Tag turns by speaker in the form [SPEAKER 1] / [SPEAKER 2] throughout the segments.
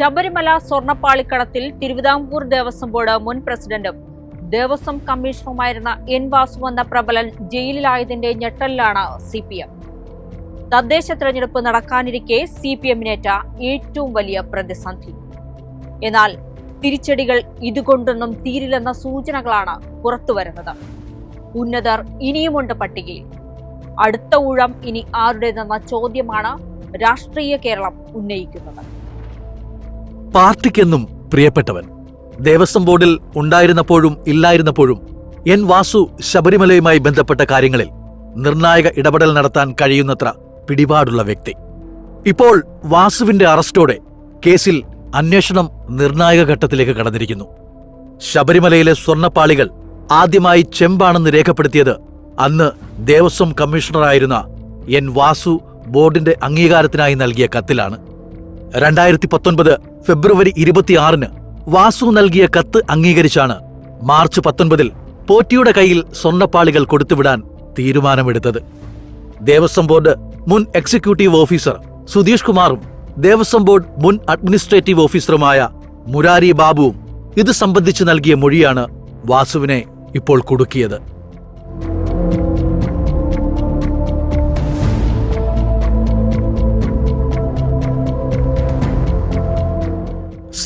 [SPEAKER 1] ശബരിമല സ്വർണപ്പാളിക്കടത്തിൽ തിരുവിതാംകൂർ ദേവസ്വം ബോർഡ് മുൻ പ്രസിഡന്റും ദേവസ്വം കമ്മീഷണറുമായിരുന്ന എൻ വാസു എന്ന പ്രബലൻ ജയിലിലായതിന്റെ ഞെട്ടലിലാണ് സി പി എം തദ്ദേശ തെരഞ്ഞെടുപ്പ് നടക്കാനിരിക്കെ സി പി എമ്മിനേറ്റ ഏറ്റവും വലിയ പ്രതിസന്ധി. എന്നാൽ തിരിച്ചടികൾ ഇതുകൊണ്ടൊന്നും തീരില്ലെന്ന സൂചനകളാണ് പുറത്തുവരുന്നത്. ഉന്നതർ ഇനിയുമുണ്ട് പട്ടികയിൽ. അടുത്ത ഊഴം ഇനി ആരുടേതെന്ന ചോദ്യമാണ് രാഷ്ട്രീയ കേരളം ഉന്നയിക്കുന്നത്.
[SPEAKER 2] പാർട്ടിക്കെന്നും പ്രിയപ്പെട്ടവൻ. ദേവസ്വം ബോർഡിൽ ഉണ്ടായിരുന്നപ്പോഴും ഇല്ലായിരുന്നപ്പോഴും എൻ വാസു ശബരിമലയുമായി ബന്ധപ്പെട്ട കാര്യങ്ങളിൽ നിർണായക ഇടപെടൽ നടത്താൻ കഴിയുന്നത്ര പിടിപാടുള്ള വ്യക്തി. ഇപ്പോൾ വാസുവിന്റെ അറസ്റ്റോടെ കേസിൽ അന്വേഷണം നിർണായക ഘട്ടത്തിലേക്ക് കടന്നിരിക്കുന്നു. ശബരിമലയിലെ സ്വർണപ്പാളികൾ ആദ്യമായി ചെമ്പാണെന്ന് രേഖപ്പെടുത്തിയത് അന്ന് ദേവസ്വം കമ്മീഷണറായിരുന്ന എൻ വാസു ബോർഡിന്റെ അംഗീകാരത്തിനായി നൽകിയ കത്തിലാണ്. രണ്ടായിരത്തി പത്തൊൻപത് ഫെബ്രുവരി ഇരുപത്തിയാറിന് വാസു നൽകിയ കത്ത് അംഗീകരിച്ചാണ് മാർച്ച് പത്തൊൻപതിൽ പോറ്റിയുടെ കയ്യിൽ സ്വർണപ്പാളികൾ കൊടുത്തുവിടാൻ തീരുമാനമെടുത്തത്. ദേവസ്വം ബോർഡ് മുൻ എക്സിക്യൂട്ടീവ് ഓഫീസർ സുധീഷ് കുമാറും ദേവസ്വം ബോർഡ് മുൻ അഡ്മിനിസ്ട്രേറ്റീവ് ഓഫീസറുമായ മുരാരി ബാബുവും ഇത് സംബന്ധിച്ച് നൽകിയ മൊഴിയാണ് വാസുവിനെ ഇപ്പോൾ കുടുക്കിയത്.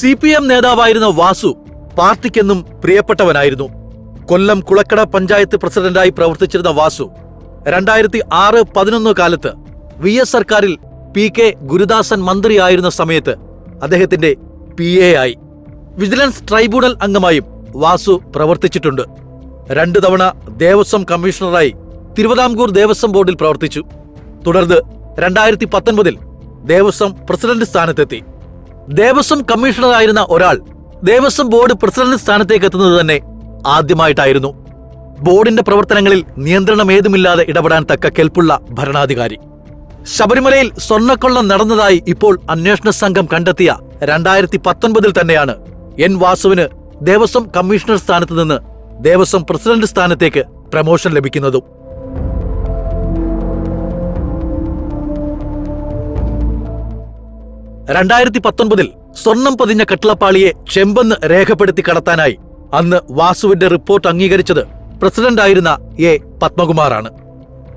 [SPEAKER 2] സി പി എം നേതാവായിരുന്ന വാസു പാർട്ടിക്കെന്നും പ്രിയപ്പെട്ടവനായിരുന്നു. കൊല്ലം കുളക്കട പഞ്ചായത്ത് പ്രസിഡന്റായി പ്രവർത്തിച്ചിരുന്ന വാസു രണ്ടായിരത്തി ആറ് പതിനൊന്ന് കാലത്ത് വി എസ് സർക്കാരിൽ പി കെ ഗുരുദാസൻ മന്ത്രിയായിരുന്ന സമയത്ത് അദ്ദേഹത്തിന്റെ പി എ ആയി. വിജിലൻസ് ട്രൈബ്യൂണൽ അംഗമായും വാസു പ്രവർത്തിച്ചിട്ടുണ്ട്. രണ്ടു തവണ ദേവസ്വം കമ്മീഷണറായി തിരുവിതാംകൂർ ദേവസ്വം ബോർഡിൽ പ്രവർത്തിച്ചു. തുടർന്ന് രണ്ടായിരത്തി പത്തൊൻപതിൽ ദേവസ്വം പ്രസിഡന്റ് സ്ഥാനത്തെത്തി. ദേവസ്വം കമ്മീഷണറായിരുന്ന ഒരാൾ ദേവസ്വം ബോർഡ് പ്രസിഡന്റ് സ്ഥാനത്തേക്ക് എത്തുന്നത് തന്നെ ആദ്യമായിട്ടായിരുന്നു. ബോർഡിന്റെ പ്രവർത്തനങ്ങളിൽ നിയന്ത്രണം ഏതുമില്ലാതെ ഇടപെടാൻ തക്ക കെൽപ്പുള്ള ഭരണാധികാരി. ശബരിമലയിൽ സ്വർണക്കൊള്ള നടന്നതായി ഇപ്പോൾ അന്വേഷണ സംഘം കണ്ടെത്തിയ രണ്ടായിരത്തി പത്തൊൻപതിൽ തന്നെയാണ് എൻ വാസുവിന് ദേവസ്വം കമ്മീഷണർ സ്ഥാനത്ത് നിന്ന് ദേവസ്വം പ്രസിഡന്റ് സ്ഥാനത്തേക്ക് പ്രമോഷൻ ലഭിക്കുന്നതും. രണ്ടായിരത്തി പത്തൊൻപതിൽ സ്വർണം പതിഞ്ഞ കട്ടിളപ്പാളിയെ ചെമ്പെന്ന് രേഖപ്പെടുത്തി കടത്താനായി അന്ന് വാസുവിന്റെ റിപ്പോർട്ട് അംഗീകരിച്ചത് പ്രസിഡന്റായിരുന്ന എ പത്മകുമാറാണ്.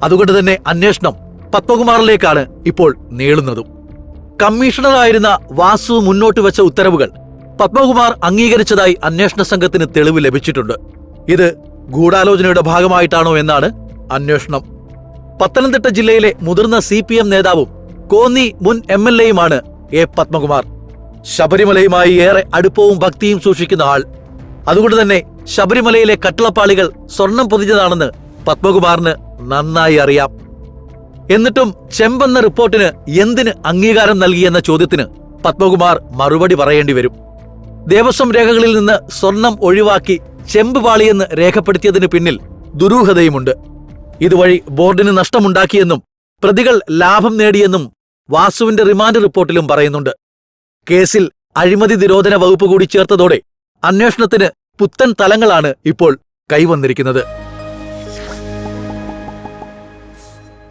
[SPEAKER 2] അതുകൊണ്ട് തന്നെ അന്വേഷണം പത്മകുമാറിലേക്കാണ് ഇപ്പോൾ നീളുന്നതും. കമ്മീഷണറായിരുന്ന വാസു മുന്നോട്ട് വെച്ച ഉത്തരവുകൾ പത്മകുമാർ അംഗീകരിച്ചതായി അന്വേഷണ സംഘത്തിന് തെളിവ് ലഭിച്ചിട്ടുണ്ട്. ഇത് ഗൂഢാലോചനയുടെ ഭാഗമായിട്ടാണോ എന്നാണ് അന്വേഷണം. പത്തനംതിട്ട ജില്ലയിലെ മുതിർന്ന സി നേതാവും കോന്നി മുൻ എം എൽ എയുമാണ് എ പത്മകുമാർ. ശബരിമലയുമായി ഏറെ അടുപ്പവും ഭക്തിയും സൂക്ഷിക്കുന്ന ആൾ. അതുകൊണ്ട് തന്നെ ശബരിമലയിലെ കട്ടിളപ്പാളികൾ സ്വർണം പൊതിഞ്ഞതാണെന്ന് പത്മകുമാറിന് നന്നായി അറിയാം. എന്നിട്ടും ചെമ്പെന്ന റിപ്പോർട്ടിന് എന്തിന് അംഗീകാരം നൽകിയെന്ന ചോദ്യത്തിന് പത്മകുമാർ മറുപടി പറയേണ്ടി വരും. ദേവസ്വം രേഖകളിൽ നിന്ന് സ്വർണം ഒഴിവാക്കി ചെമ്പ് പാളിയെന്ന് രേഖപ്പെടുത്തിയതിന് പിന്നിൽ ദുരൂഹതയുമുണ്ട്. ഇതുവഴി ബോർഡിന് നഷ്ടമുണ്ടാക്കിയെന്നും പ്രതികൾ ലാഭം നേടിയെന്നും വാസുവിന്റെ റിമാൻഡ് റിപ്പോർട്ടിലും പറയുന്നുണ്ട്. കേസിൽ അഴിമതി നിരോധന വകുപ്പ് കൂടി ചേർത്തതോടെ അന്വേഷണത്തിന് പുത്തൻ തലങ്ങളാണ് ഇപ്പോൾ കൈവന്നിരിക്കുന്നത്.